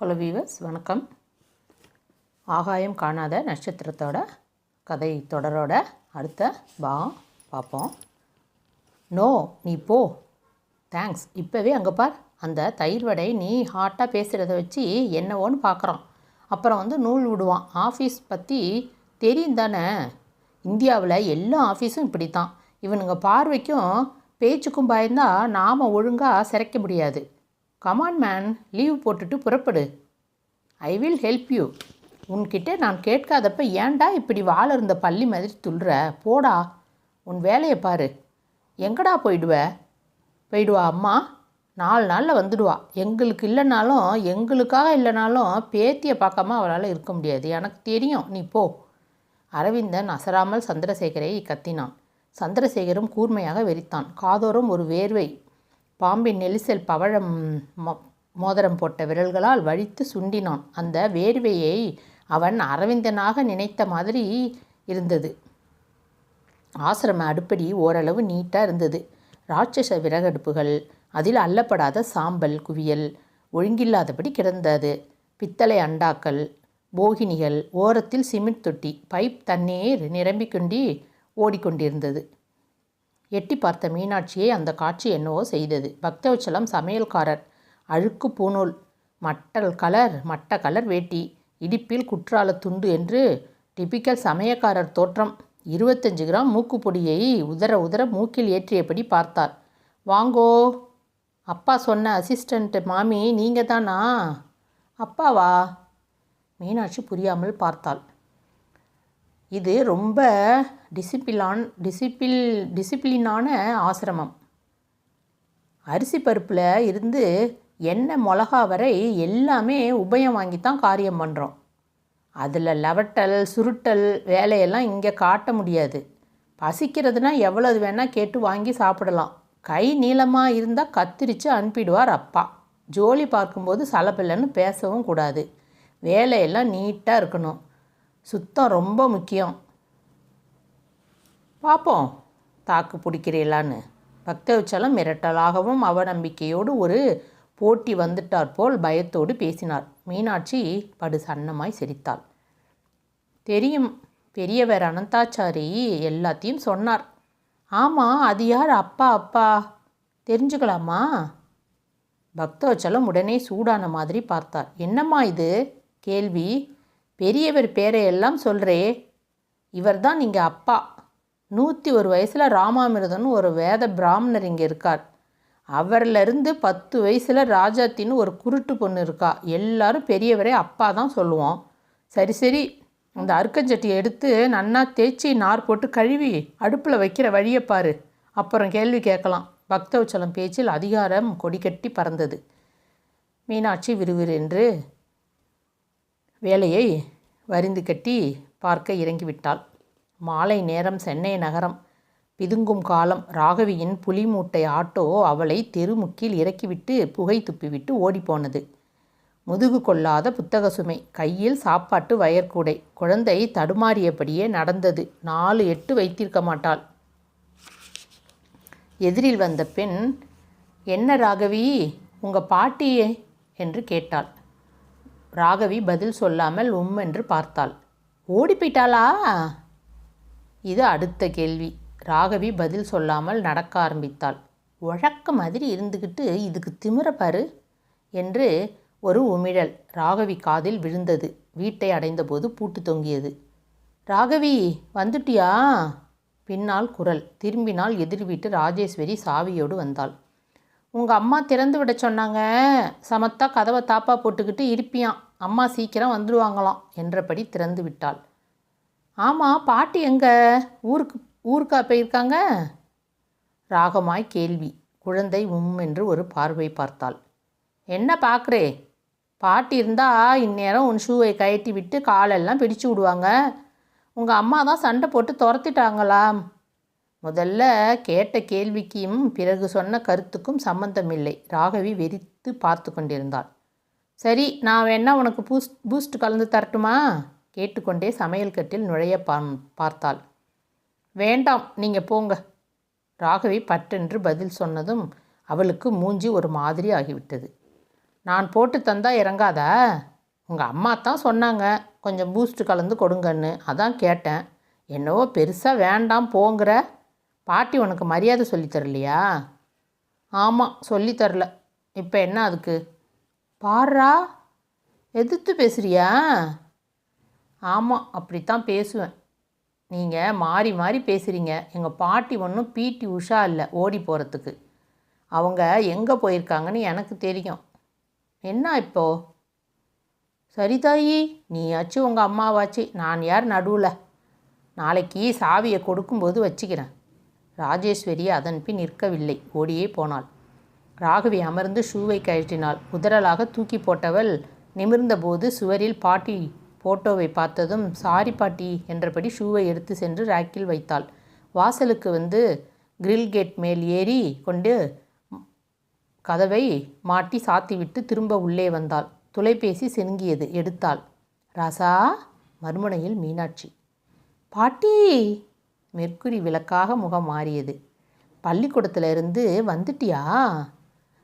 Hello viewers வணக்கம். ஆகாயம் காணாத நட்சத்திரத்தோட கதை தொடரோட அடுத்த பாகம் பார்ப்போம். நோ நீ போ. தேங்க்ஸ் இப்போவே அங்கே பார். அந்த தயிர் வடை நீ ஹாட்டாக பேசுகிறத வச்சு என்னவோன்னு பார்க்குறான் அப்புறம் வந்து நூல் விடுவான். ஆஃபீஸ் பற்றி தெரியும் தானே? இந்தியாவில் எல்லா ஆஃபீஸும் இப்படி தான் இவனுங்க பார்வைக்கும் பேச்சுக்கும் பயந்தால் நாம் ஒழுங்காக சிறைக்க முடியாது. கமான் மேன் லீவ் போட்டுட்டு புறப்படு. ஐ வில் ஹெல்ப் யூ உன்கிட்ட நான் கேட்காதப்ப ஏன்டா இப்படி வாழ இருந்த பள்ளி மாதிரி துள்ளுற போடா. உன் வேலையை பாரு. எங்கடா போயிடுவ? போயிடுவா அம்மா. நாலு நாளில் வந்துடுவா. எங்களுக்கு இல்லைனாலும் எங்களுக்காக இல்லைனாலும் பேத்தியை பார்க்காம அவளால் இருக்க முடியாது. எனக்கு தெரியும். நீ போ. அரவிந்தன் அசராமல் சந்திரசேகரை கத்தினான். சந்திரசேகரும் கூர்மையாக வெறித்தான். காதோறும் ஒரு வேர்வை. பாம்பின் நெரிசல் பவழம் மொ- மோதிரம் போட்ட விரல்களால் வழித்து சுண்டினான். அந்த வேர்வையை அவன் அரவிந்தனாக நினைத்த மாதிரி இருந்தது. ஆசிரம அடுப்படி ஓரளவு நீட்டாக இருந்தது. ராட்சச விறகடுப்புகள் அதில் அள்ளப்படாத சாம்பல் குவியல் ஒழுங்கில்லாதபடி கிடந்தது. பித்தளை அண்டாக்கள் போகினிகள் ஓரத்தில் சிமெண்ட் தொட்டி பைப் தண்ணீர் நிரம்பிக்கொண்டி ஓடிக்கொண்டிருந்தது. எட்டி பார்த்த மீனாட்சியை அந்த காட்சி என்னவோ செய்தது. பக்தவச்சலம் சமையல்காரர் அழுக்கு பூநூல் மட்டல் கலர் மட்ட கலர் வேட்டி இடிப்பில் குற்றால துண்டு என்று டிபிக்கல் சமயக்காரர் தோற்றம். இருபத்தஞ்சு கிராம் மூக்குப்பொடியை உதற உதற மூக்கில் ஏற்றியபடி பார்த்தார். வாங்கோ அப்பா சொன்ன அசிஸ்டண்ட் மாமி நீங்கள் தானா அப்பாவா? மீனாட்சி புரியாமல் பார்த்தாள். இது ரொம்ப டிசிப்ளினான் டிசிப்பில் டிசிப்ளினான ஆசிரமம். அரிசி பருப்பில் இருந்து எண்ணெய் மிளகா வரை எல்லாமே உபயம் வாங்கி தான் காரியம் பண்ணுறோம் அதில் லவட்டல் சுருட்டல் வேலையெல்லாம் இங்கே காட்ட முடியாது. பசிக்கிறதுனா எவ்வளவு வேணால் கேட்டு வாங்கி சாப்பிடலாம். கை நீளமாக இருந்தால் கத்திரிச்சு அனுப்பிடுவார் அப்பா. ஜோலி பார்க்கும்போது சலப்பில்லைன்னு பேசவும் கூடாது. வேலையெல்லாம் நீட்டாக இருக்கணும். சுத்தம் ரொம்ப முக்கியம். பார்ப்போம் தாக்கு பிடிக்கிறீங்களான்னு பக்தவச்சலம் மிரட்டலாகவும் அவநம்பிக்கையோடு ஒரு போட்டி வந்துட்டார் போல் பயத்தோடு பேசினார். மீனாட்சி படு சன்னமாய் சிரித்தாள். தெரியும் பெரியவர் அனந்தாச்சாரி எல்லாத்தையும் சொன்னார். ஆமாம் அது யார் அப்பா அப்பா? தெரிஞ்சுக்கலாமா? பக்தோச்சலம் உடனே சூடான மாதிரி பார்த்தார். என்னம்மா இது? கேள்வி. பெரியவர் பேரை எல்லாம் சொல்கிறே இவர்தான் நீங்கள் அப்பா. நூற்றி ஒரு வயசில் ராமாமிர்தம்னு ஒரு வேத பிராமணர் இங்கே இருக்கார். அவர்லேருந்து பத்து வயசில் ராஜாத்தின்னு ஒரு குருட்டு பொண்ணு இருக்கா. எல்லாரும் பெரியவரே அப்பா தான் சொல்லுவோம். சரி சரி அந்த அருக்கஞ்சட்டியை எடுத்து நன்னா தேய்ச்சி நார் போட்டு கழுவி அடுப்பில் வைக்கிற வழியை பாரு. அப்புறம் கேள்வி கேட்கலாம். பக்தவச்சலம் பேச்சில் அதிகாரம் கொடிக்கட்டி பறந்தது. மீனாட்சி விறுவிறுவென்று வேலையை வரிந்து கட்டி பார்க்க இறங்கிவிட்டாள். மாலை நேரம் சென்னை நகரம். பிதுங்கும் காலம். ராகவியின் புலி மூட்டை ஆட்டோ அவளை தெருமுக்கில் இறக்கிவிட்டு புகை துப்பிவிட்டு ஓடிப்போனது. முதுகு கொள்ளாத புத்தக சுமை. கையில் சாப்பாட்டு வயர்கூடை. குழந்தை தடுமாறியபடியே நடந்தது. நாலு எட்டு வைத்திருக்க மாட்டாள். எதிரில் வந்த பெண் என்ன ராகவி உங்கள் பாட்டியே? என்று கேட்டாள். ராகவி பதில் சொல்லாமல் உம் என்று பார்த்தாள். ஓடி போயிட்டாளா இது அடுத்த கேள்வி. ராகவி பதில் சொல்லாமல் நடக்க ஆரம்பித்தாள். உழக்க மாதிரி இருந்துக்கிட்டு இதுக்கு திமிர என்று ஒரு உமிழல் ராகவி காதில் விழுந்தது. வீட்டை அடைந்தபோது பூட்டு தொங்கியது. ராகவி வந்துட்டியா? பின்னால் குரல். திரும்பினால் எதிர் வீட்டு ராஜேஸ்வரி சாவியோடு வந்தாள். உங்கள் அம்மா திறந்து விட சொன்னாங்க. சமத்தா கதவை தாப்பா போட்டுக்கிட்டு இருப்பியான் அம்மா சீக்கிரம் வந்துடுவாங்களாம் என்றபடி திறந்து விட்டாள். ஆமாம் பாட்டி எங்கே? ஊருக்கு ஊருக்கா போயிருக்காங்க? ராகமாய் கேள்வி. குழந்தை உம் என்று ஒரு பார்வை பார்த்தாள். என்ன பார்க்குறே பாட்டி இருந்தா இந்நேரம் உன் ஷூவை கயட்டி விட்டு காலெல்லாம் பிடிச்சு விடுவாங்க. உங்கள் அம்மா தான் சண்டை போட்டு துரத்திட்டாங்களாம். முதல்ல கேட்ட கேள்விக்கும் பிறகு சொன்ன கருத்துக்கும் சம்பந்தமில்லை. ராகவி வெறித்து பார்த்து கொண்டிருந்தாள். சரி நான் வேணா உனக்கு பூஸ்ட் பூஸ்ட் கலந்து தரட்டுமா? கேட்டுக்கொண்டே சமையல் கட்டில் நுழைய பார்த்தாள். வேண்டாம் நீங்கள் போங்க. ராகவி பட்டென்று பதில் சொன்னதும் அவளுக்கு மூஞ்சி ஒரு மாதிரி ஆகிவிட்டது. நான் போட்டு தந்தா இறங்காதா? உங்கள் அம்மா தான் சொன்னாங்க கொஞ்சம் பூஸ்ட் கலந்து கொடுங்கன்னு. அதான் கேட்டேன். என்னவோ பெருசாக வேண்டாம் போங்கிற. பாட்டி உனக்கு மரியாதை சொல்லித் தரலையா? ஆமாம் சொல்லித்தரல இப்போ என்ன அதுக்கு? பாடுறா எதிர்த்து பேசுறியா? ஆமாம் அப்படித்தான் பேசுவேன். நீங்கள் மாறி மாறி பேசுகிறீங்க எங்கள் பாட்டி ஒன்றும் பிடி உஷா இல்லை ஓடி போகிறதுக்கு அவங்க எங்கே போயிருக்காங்கன்னு எனக்கு தெரியும். என்ன இப்போ? சரி தாயி நீயாச்சும் உங்கள் அம்மாவாச்சு. நான் யார் நடுவில்? நாளைக்கு சாவியை கொடுக்கும்போது வச்சுக்கிறேன். ராஜேஸ்வரி அதன் பின் நிற்கவில்லை. ஓடியே போனாள். ராகவி அமர்ந்து ஷூவை கழற்றினாள். உதறலாக தூக்கி போட்டவள் நிமிர்ந்தபோது சுவரில் பாட்டி போட்டோவை பார்த்ததும் சாரி பாட்டி என்றபடி ஷூவை எடுத்து சென்று ரேக்கில் வைத்தாள். வாசலுக்கு வந்து கிரில் கேட் மேல் ஏறி கொண்டு கதவை மாட்டி சாத்திவிட்டு திரும்ப உள்ளே வந்தாள். தொலைபேசி செருங்கியது. எடுத்தாள். ராசா! மறுமுனையில் மீனாட்சி. பாட்டி! மெர்க்குரி விளக்காக முகம் மாறியது. பள்ளிக்கூடத்துலேருந்து வந்துட்டியா?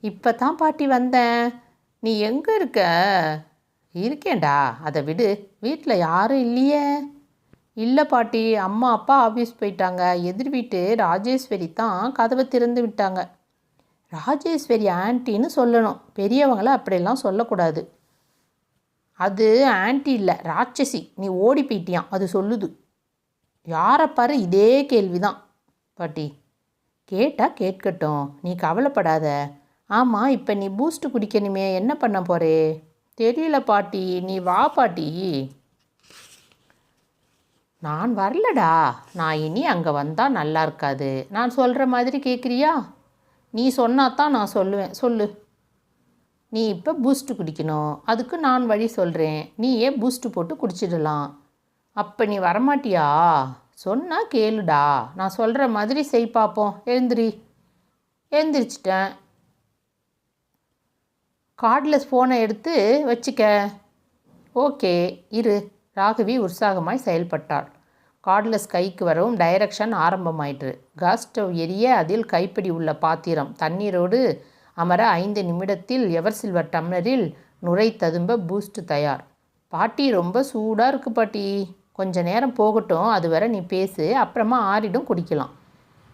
இப்போ தான் பாட்டி வந்தேன். நீ எங்கே இருக்க? இருக்கேன்டா. அதை விடு. வீட்டில் யாரும் இல்லையே. இல்லை பாட்டி அம்மா அப்பா ஆஃபீஸ் போயிட்டாங்க. எதிர் வீட்டு ராஜேஸ்வரி தான் கதவை திறந்து விட்டாங்க. ராஜேஸ்வரி ஆன்ட்டின்னு சொல்லணும். பெரியவங்கள அப்படியெல்லாம் சொல்லக்கூடாது. அது ஆன்ட்டி இல்லை ராட்சசி. நீ ஓடி போயிட்டியான் அது சொல்லுது. யாரை பாரு இதே கேள்வி தான் பாட்டி கேட்டால் கேட்கட்டும். நீ கவலைப்படாத. ஆமாம் இப்போ நீ பூஸ்ட்டு குடிக்கணுமே என்ன பண்ண போறே? தெரியல பாட்டி நீ வா பாட்டி. நான் வரலடா. நான் இனி அங்கே வந்தால் நல்லா இருக்காது. நான் சொல்கிற மாதிரி கேட்குறியா நீ சொன்னா தான் நான் சொல்லுவேன். சொல்லு. நீ இப்போ பூஸ்ட்டு குடிக்கணும். அதுக்கு நான் வழி சொல்கிறேன் நீயே பூஸ்ட்டு போட்டு குடிச்சிடலாம்? அப்போ நீ வரமாட்டியா? சொன்னால் கேளுடா. நான் சொல்கிற மாதிரி செய் பார்ப்போம் எழுந்திரி. எழுந்திரிச்சிட்டேன். கார்ட்லெஸ் ஃபோனை எடுத்து வச்சுக்க. ஓகே இரு. ராகவி உற்சாகமாய் செயல்பட்டாள். கார்ட்லெஸ் கைக்கு வரவும் டைரக்ஷன் ஆரம்பமாயிற்று. காஸ் ஸ்டவ் எரிய அதில் கைப்பிடி உள்ள பாத்திரம். தண்ணீரோடு அமர ஐந்து நிமிடத்தில் எவர் சில்வர் டம்ளரில் நுரை ததும்ப பூஸ்ட் தயார். பாட்டி ரொம்ப சூடாக இருக்கு பாட்டி. கொஞ்ச நேரம் போகட்டும் அது வரை நீ பேசு அப்புறமா ஆறிடும் குடிக்கலாம்.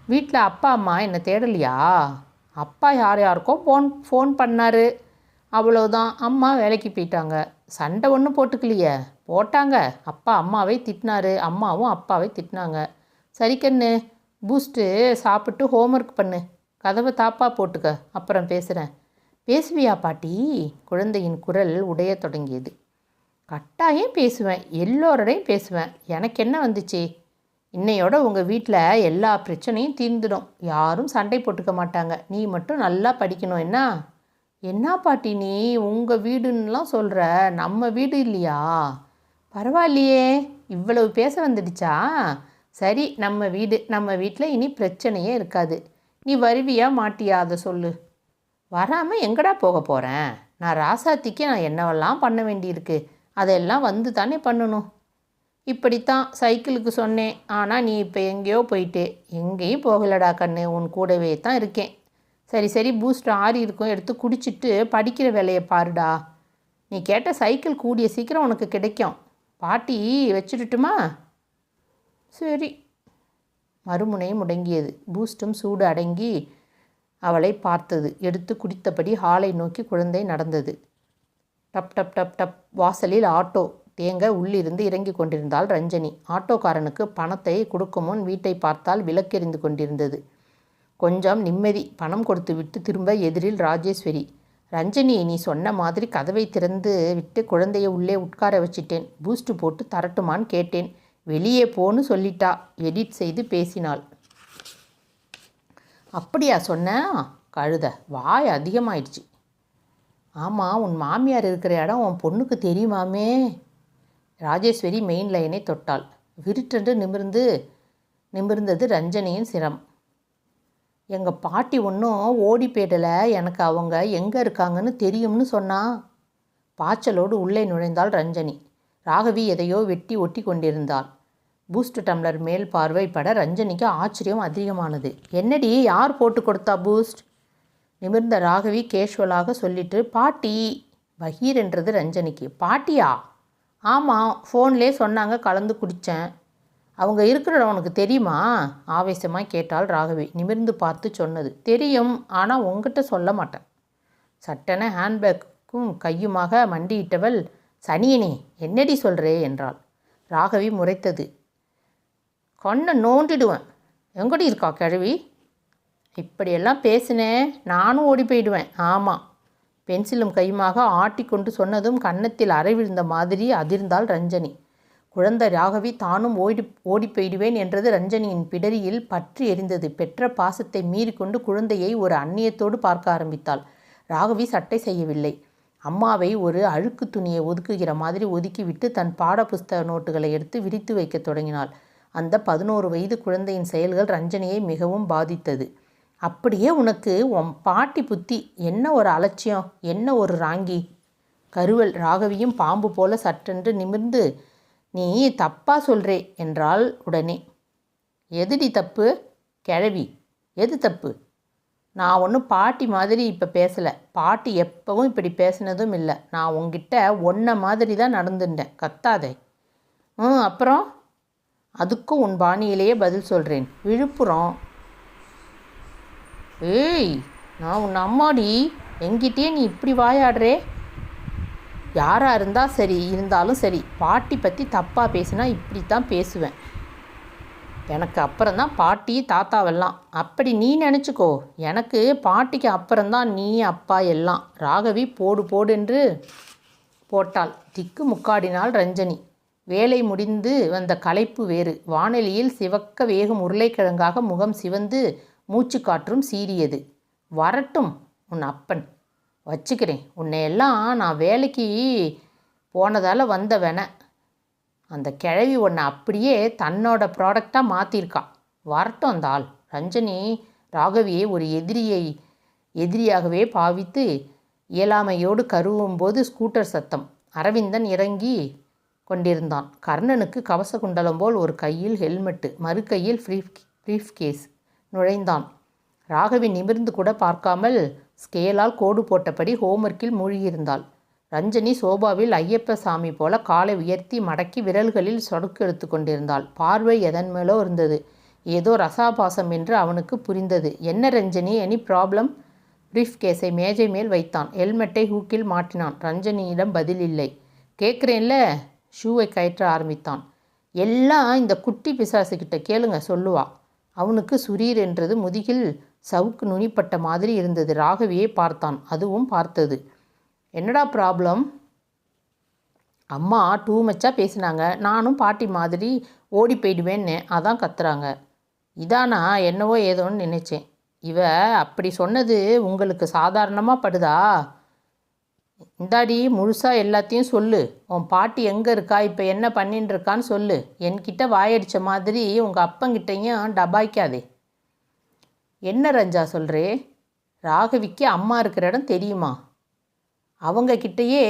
வீட்டில் அப்பா அம்மா என்னை தேடலையா? அப்பா யார் யாருக்கோ ஃபோன் ஃபோன் பண்ணாரு. அவ்வளோதான் அம்மா வேலைக்கு போயிட்டாங்க. சண்டை ஒன்றும் போட்டுக்கலையே. போட்டாங்க. அப்பா அம்மாவை திட்டினாரு. அம்மாவும் அப்பாவை திட்டினாங்க. சரி கண்ணு பூஸ்ட்டு சாப்பிட்டு ஹோம்ஒர்க் பண்ணு. கதவை தாப்பா போட்டுக்க. அப்புறம் பேசுகிறேன் பேசுவியா பாட்டி? குழந்தையின் குரல் உடைய தொடங்கியது. கட்டாயம் பேசுவேன் எல்லோரோடையும் பேசுவேன். எனக்கு என்ன வந்துச்சு? இன்னையோட உங்கள் வீட்டில் எல்லா பிரச்சனையும் தீர்ந்துடும். யாரும் சண்டை போட்டுக்க மாட்டாங்க. நீ மட்டும் நல்லா படிக்கணும். என்ன? என்ன பாட்டி நீ? உங்கள் வீடுன்னெலாம் சொல்கிற நம்ம வீடு இல்லையா? பரவாயில்லையே. இவ்வளவு பேச வந்துடுச்சா? சரி நம்ம வீடு நம்ம வீட்டில் இனி பிரச்சனையே இருக்காது. நீ வருவியா மாட்டியா? அதை சொல்லு. வராமல் எங்கடா போக போகிறேன் நான் ராசாத்திக்கு நான் என்னவெல்லாம் பண்ண வேண்டியிருக்கு? அதெல்லாம் வந்து தானே பண்ணணும். இப்படித்தான் சைக்கிளுக்கு சொன்னேன். ஆனால் நீ இப்போ எங்கேயோ போயிட்டே. எங்கேயும் போகலடா கண்ணு. உன் கூடவே தான் இருக்கேன். சரி சரி பூஸ்ட் ஆறி இருக்கும். எடுத்து குடிச்சிட்டு படிக்கிற வேலையை பாருடா. நீ கேட்ட சைக்கிள் கூடிய சீக்கிரம் உனக்கு கிடைக்கும். பாட்டி வச்சுட்டுட்டுமா சரி. மறுமுனை முடங்கியது. பூஸ்டும் சூடு அடங்கி அவளை பார்த்தது. எடுத்து குடித்தபடி ஹாலை நோக்கி குழந்தை நடந்தது. டப் டப் டப் டப் வாசலில் ஆட்டோ. தேங்க உள்ளிருந்து இறங்கி கொண்டிருந்தாள் ரஞ்சனி. ஆட்டோக்காரனுக்கு பணத்தை கொடுக்கும் முன் வீட்டை பார்த்தால் விளக்கெறிந்து கொண்டிருந்தது. கொஞ்சம் நிம்மதி பணம் கொடுத்து விட்டு திரும்ப எதிரில் ராஜேஸ்வரி. ரஞ்சனி நீ சொன்ன மாதிரி கதவை திறந்து விட்டு குழந்தைய உள்ளே உட்கார வச்சிட்டேன். பூஸ்ட் போட்டு தரட்டுமான்னு கேட்டேன். வெளியே போன்னு சொல்லிட்டா. எடிட் செய்து பேசினாள். அப்படியா சொன்ன? கழுத வாய் அதிகமாயிடுச்சு. ஆமாம் உன் மாமியார் இருக்கிற இடம் உன் பொண்ணுக்கு தெரியுமாமே? ராஜேஸ்வரி மெயின் லைனை தொட்டாள். விருட்டென்று நிமிர்ந்து நிமிர்ந்தது ரஞ்சனியின் சிரம். எங்கள் பாட்டி ஒன்றும் ஓடி போயிடலை. எனக்கு அவங்க எங்கே இருக்காங்கன்னு தெரியும்னு சொன்னா பாய்ச்சலோடு உள்ளே நுழைந்தாள் ரஞ்சனி. ராகவி எதையோ வெட்டி ஒட்டி கொண்டிருந்தாள். பூஸ்ட் டம்ளர் மேல் பார்வை பட ரஞ்சனிக்கு ஆச்சரியம் அதிகமானது. என்னடி யார் போட்டு கொடுத்தா பூஸ்ட் நிமிர்ந்த ராகவி கேஷுவலாக சொல்லிட்டு பாட்டி பகீர் என்றது ரஞ்சனிக்கு. பாட்டியா? ஆமாம் ஃபோன்லே சொன்னாங்க கலந்து குடித்தேன் அவங்க இருக்கிற உனக்கு தெரியுமா? ஆவேசமாக கேட்டாள் ராகவி. நிமிர்ந்து பார்த்து சொன்னது தெரியும் ஆனால் உங்ககிட்ட சொல்ல மாட்டேன். சட்டென ஹேண்ட்பேக்கும் கையுமாக மண்டியிட்டவள் சனியனே என்னடி சொல்கிறே என்றாள். ராகவி முறைத்தது கண்ணை நோண்டிடுவேன். எங்கடி இருக்கா கிழவி? இப்படியெல்லாம் பேசினேன் நானும் ஓடி போயிடுவேன். ஆமாம் பென்சிலும் கையுமாக ஆட்டிக்கொண்டு சொன்னதும் கன்னத்தில் அரைவிழுந்த மாதிரி அதிர்ந்தாள் ரஞ்சனி. குழந்தை ராகவி தானும் ஓடி ஓடி போயிடுவேன் என்றது ரஞ்சனியின் பிடரியில் பற்றி எரிந்தது. பெற்ற பாசத்தை மீறிக்கொண்டு குழந்தையை ஒரு அந்நியத்தோடு பார்க்க ஆரம்பித்தாள். ராகவி சட்டை செய்யவில்லை. அம்மாவை ஒரு அழுக்கு துணியை ஒதுக்குகிற மாதிரி ஒதுக்கிவிட்டு தன் பாட புஸ்தக நோட்டுகளை எடுத்து விரித்து வைக்கத் தொடங்கினாள். அந்த பதினோரு வயது குழந்தையின் செயல்கள் ரஞ்சனியை மிகவும் பாதித்தது. அப்படியே உனக்கு உன் பாட்டி புத்தி என்ன ஒரு அலட்சியம் என்ன ஒரு ராங்கி? கருவல் ராகவியும் பாம்பு போல சட்டென்று நிமிர்ந்து நீ தப்பா சொல்றே என்றால் உடனே. எதுடி தப்பு? கிழவி எது தப்பு? நான் ஒன்றும் பாட்டி மாதிரி இப்போ பேசலை. பாட்டி எப்பவும் இப்படி பேசினதும் இல்லை. நான் உங்ககிட்ட ஒன்றை மாதிரி தான் நடந்துட்டேன். கத்தாதே. ம் அப்புறம்? அதுக்கும் உன் பாணியிலேயே பதில் சொல்கிறேன் விழுப்புரம். ஏய் நான் உன் அம்மாடி எங்கிட்டே நீ இப்படி வாயாடுறே? யாராக இருந்தால் சரி இருந்தாலும் சரி பாட்டி பற்றி தப்பாக பேசினா இப்படி தான் பேசுவேன். எனக்கு அப்புறம்தான் பாட்டி தாத்தாவெல்லாம். அப்படி நீ நினச்சிக்கோ எனக்கு பாட்டிக்கு அப்புறம்தான் நீ அப்பா எல்லாம். ராகவி போடு போடு என்று போட்டாள். திக்கு முக்காடினாள் ரஞ்சனி. வேலை முடிந்து வந்த களைப்பு வேறு. வானொலியில் சிவக்க வேகும் உருளைக்கிழங்காக முகம் சிவந்து மூச்சு காற்றும் சீறியது. வரட்டும் உன் அப்பன். வச்சுக்கிறேன். உன்னையெல்லாம் நான் வேலைக்கு போனதால் வந்த வேண அந்த கிழவி உன்னை அப்படியே தன்னோட ப்ராடக்டாக மாற்றிருக்கா வரட்டும் அந்த ஆள். ரஞ்சனி ராகவியை ஒரு எதிரியை எதிரியாகவே பாவித்து இயலாமையோடு கருவும் போது ஸ்கூட்டர் சத்தம். அரவிந்தன் இறங்கி கொண்டிருந்தான். கர்ணனுக்கு கவச குண்டலம் போல் ஒரு கையில் ஹெல்மெட்டு மறு கையில் ஃப்ரீஃப் ப்ரீஃப் கேஸ் நுழைந்தான். ராகவி நிமிர்ந்து கூட பார்க்காமல் ஸ்கேலால் கோடு போட்டபடி ஹோம்ஒர்க்கில் மூழ்கியிருந்தாள். ரஞ்சனி சோபாவில் ஐயப்ப சாமி போல காலை உயர்த்தி மடக்கி விரல்களில் சொடுக்கு எடுத்து கொண்டிருந்தாள். பார்வை எதன் மேலோ இருந்தது. ஏதோ ரசாபாசம் என்று அவனுக்கு புரிந்தது. என்ன ரஞ்சனி? எனி ப்ராப்ளம் பிரீஃப் கேஸை மேஜை மேல் வைத்தான். ஹெல்மெட்டை ஹூக்கில் மாட்டினான் ரஞ்சனியிடம் பதில் இல்லை. கேட்குறேன்ல? ஷூவை கயற்ற ஆரம்பித்தான். எல்லாம் இந்த குட்டி பிசாசுக்கிட்ட கேளுங்க சொல்லுவா. அவனுக்கு சுரீர் என்றது முதுகில் சவுக்கு நுனிப்பட்ட மாதிரி இருந்தது. ராகவியை பார்த்தான். அதுவும் பார்த்தது. என்னடா ப்ராப்ளம் அம்மா டூ மச்சாக பேசினாங்க. நானும் பாட்டி மாதிரி ஓடி போயிடுவேன்னு. அதான் கத்துறாங்க. இதானா? என்னவோ ஏதோன்னு நினைச்சேன். இவ அப்படி சொன்னது உங்களுக்கு சாதாரணமாக படுதா? இந்தாடி முழுசாக எல்லாத்தையும் சொல்லு. உன் பாட்டி எங்கே இருக்கா? இப்போ என்ன பண்ணின்னு இருக்கான்னு சொல்லு. என்கிட்ட வாயடித்த மாதிரி உங்கள் அப்பங்கிட்டையும் டபாய்க்காதே. என்ன ரஞ்சா சொல்கிறே ராகவிக்கு அம்மா இருக்கிற இடம் தெரியுமா? அவங்க கிட்டேயே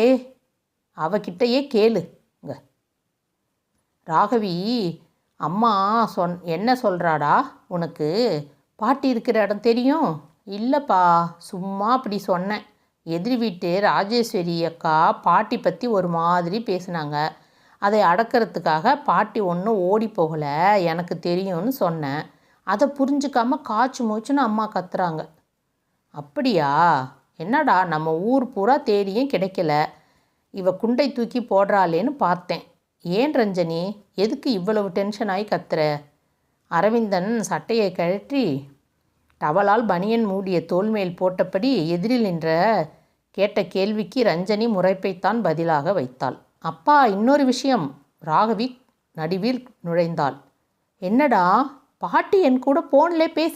கேளுங்க ராகவி அம்மா சொன் என்ன சொல்கிறாடா உனக்கு? பாட்டி இருக்கிற இடம் தெரியும்? இல்லைப்பா சும்மா அப்படி சொன்னேன். எதிர் வீட்டு ராஜேஸ்வரி அக்கா பாட்டி பற்றி ஒரு மாதிரி பேசினாங்க. அதை அடக்கிறதுக்காக பாட்டி ஒன்றும் ஓடி போகலை எனக்கு தெரியும்னு சொன்னேன். அதை புரிஞ்சுக்காம காய்ச்சி மூச்சுன்னு அம்மா கத்துறாங்க. அப்படியா? என்னடா நம்ம ஊர் பூரா தேடியும் கிடைக்கல. இவ குண்டை தூக்கி போடுறாளேன்னு பார்த்தேன். ஏன் ரஞ்சனி? எதுக்கு இவ்வளவு டென்ஷன் ஆகி கத்துற? அரவிந்தன் சட்டையை கழற்றி டவலால் பனியன் மூடிய தோல்மேல் போட்டபடி எதிரில் நின்ற கேட்ட கேள்விக்கு ரஞ்சனி முறைப்பைத்தான் பதிலாக வைத்தாள். அப்பா இன்னொரு விஷயம். ராகவி நடுவில் நுழைந்தாள். என்னடா? பாட்டி என் கூட போன்லே பேச